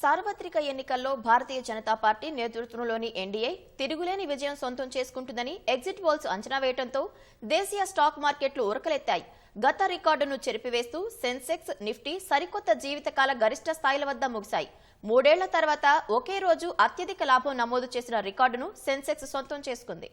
సార్వత్రిక ఎన్నికల్లో భారతీయ జనతా పార్టీ నేతృత్వంలోని ఎన్డీఏ తిరుగులేని విజయం సొంతం చేసుకుంటుందని ఎగ్జిట్ పోల్స్ అంచనా వేయడంతో దేశీయ స్టాక్ మార్కెట్లు ఉరకలెత్తాయి. గత రికార్డును చెరిపివేస్తూ సెన్సెక్స్ నిఫ్టీ సరికొత్త జీవితకాల గరిష్ట స్థాయిల వద్ద ముగిశాయి. మూడేళ్ళ తర్వాత ఒకే రోజు అత్యధిక లాభం నమోదు చేసిన రికార్డును సెన్సెక్స్ సొంతం చేసుకుంది.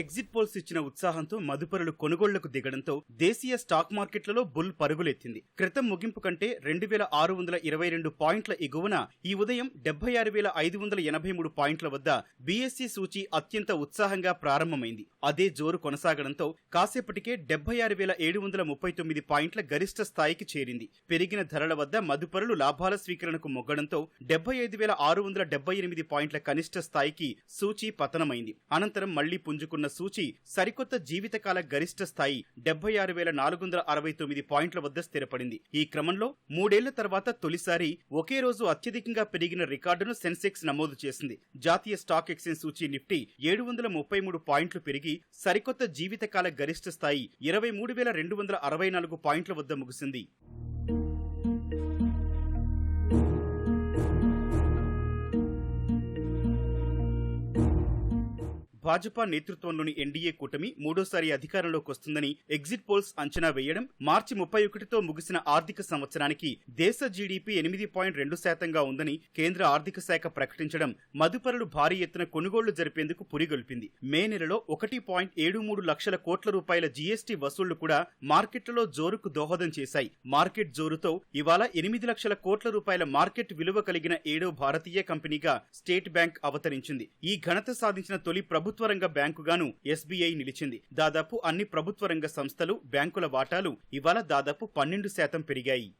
ఎగ్జిట్ పోల్స్ ఇచ్చిన ఉత్సాహంతో మదుపరులు కొనుగోళ్ళకు దిగడంతో దేశీయ స్టాక్ మార్కెట్లలో బుల్ పరుగులెత్తింది. క్రితం ముగింపు కంటే రెండు వేల ఆరు వందల ఇరవై రెండు పాయింట్ల ఎగువన ఈ ఉదయం డెబ్బై ఆరు వేల ఐదు వందల ఎనభై మూడు పాయింట్ల వద్ద బీఎస్సీ సూచీ అత్యంత ఉత్సాహంగా ప్రారంభమైంది. అదే జోరు కొనసాగడంతో కాసేపటికే డెబ్బై ఆరు వేల ఏడు వందల ముప్పై తొమ్మిది పాయింట్ల గరిష్ట స్థాయికి చేరింది. పెరిగిన ధరల వద్ద మదుపరులు లాభాల స్వీకరణకు మొగ్గడంతో డెబ్బై ఐదు వేల ఆరు వందల డెబ్బై ఎనిమిది పాయింట్ల కనిష్ట స్థాయికి సూచి పతనమైంది. అనంతరం మళ్ళీ పుంజుకున్న సూచి సరికొత్త జీవితకాల గరిష్ట స్థాయి డెబ్బై ఆరు వేల నాలుగు వందల అరవై తొమ్మిది పాయింట్ల వద్ద స్థిరపడింది. ఈ క్రమంలో మూడేళ్ళ తర్వాత తొలిసారి ఒకే రోజు అత్యధికంగా పెరిగిన రికార్డును సెన్సెక్స్ నమోదు చేసింది. జాతీయ స్టాక్ ఎక్స్చేంజ్ సూచీ నిఫ్టీ ఏడు వందల ముప్పై మూడు పాయింట్లు పెరిగి సరికొత్త జీవితకాల గరిష్ట స్థాయి ఇరవై మూడు వేల రెండు వందల అరవై నాలుగు పాయింట్ల వద్ద ముగిసింది. భాజపా నేతృత్వంలోని ఎన్డీఏ కూటమి మూడోసారి అధికారంలోకి వస్తుందని ఎగ్జిట్ పోల్స్ అంచనా వేయడం మార్చి ముప్పై ఒకటితో ముగిసిన ఆర్థిక సంవత్సరానికి దేశ జీడీపీ ఎనిమిది పాయింట్ రెండు శాతంగా ఉందని కేంద్ర ఆర్థిక శాఖ ప్రకటించడం మదుపరులు భారీ ఎత్తున కొనుగోళ్ళు జరిపేందుకు పురిగొల్పింది. మే నెలలో ఒకటి పాయింట్ ఏడు మూడు లక్షల కోట్ల రూపాయల జీఎస్టీ వసూళ్ళు కూడా మార్కెట్లలో జోరుకు దోహదం చేశాయి. మార్కెట్ జోరుతో ఇవాళ ఎనిమిది లక్షల కోట్ల రూపాయల మార్కెట్ విలువ కలిగిన ఏడో భారతీయ కంపెనీగా స్టేట్ బ్యాంక్ అవతరించింది. ఈ ఘనత సాధించిన తొలి ప్రభుత్వ రంగ బ్యాంకుగాను ఎస్బీఐ నిలిచింది. దాదాపు అన్ని ప్రభుత్వ రంగ సంస్థలు బ్యాంకుల వాటాలు ఇవాళ దాదాపు పన్నెండు శాతం పెరిగాయి.